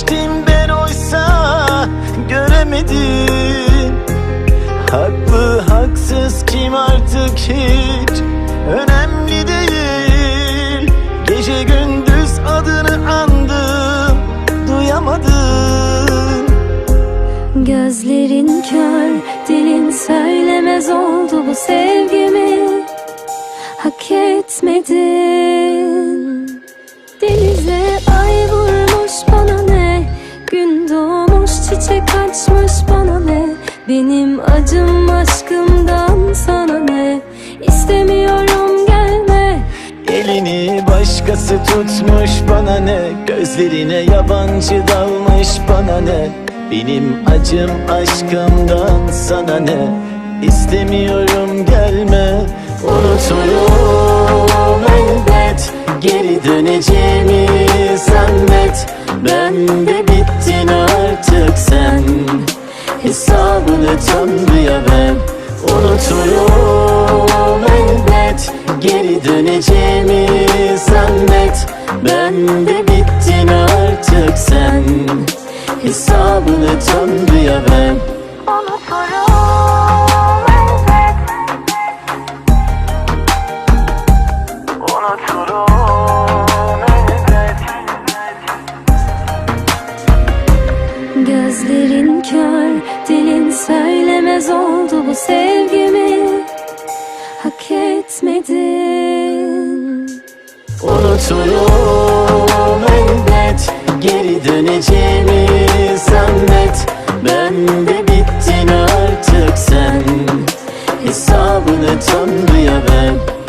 sevmiştim ben oysa Göremedim. Haklı haksız kim artık hiç? Önemli değil. Gece gündüz adını andım Duyamadım. Gözlerin kör, dilin söylemez oldu bu sevgimi. Hak etmedin. Denize Benim acım aşkımdan sana ne? İstemiyorum gelme. Elini başkası tutmuş bana ne? Gözlerine yabancı dalmış bana ne? Benim acım aşkımdan sana ne? İstemiyorum gelme. Unuturum elbet Geri döneceğimi Hesabını Tanrı'ya ver Unuturum elbet. Geri döneceğimi zannet Ben de bittin artık sen. Hesabını Tanrı'ya ver Unuturum söylemez oldu bu sevgimi. Hak etmedin. Unuturum elbet Geri döneceğimi zannet. Ben de bittin artık sen. Hesabını Tanrı'ya ver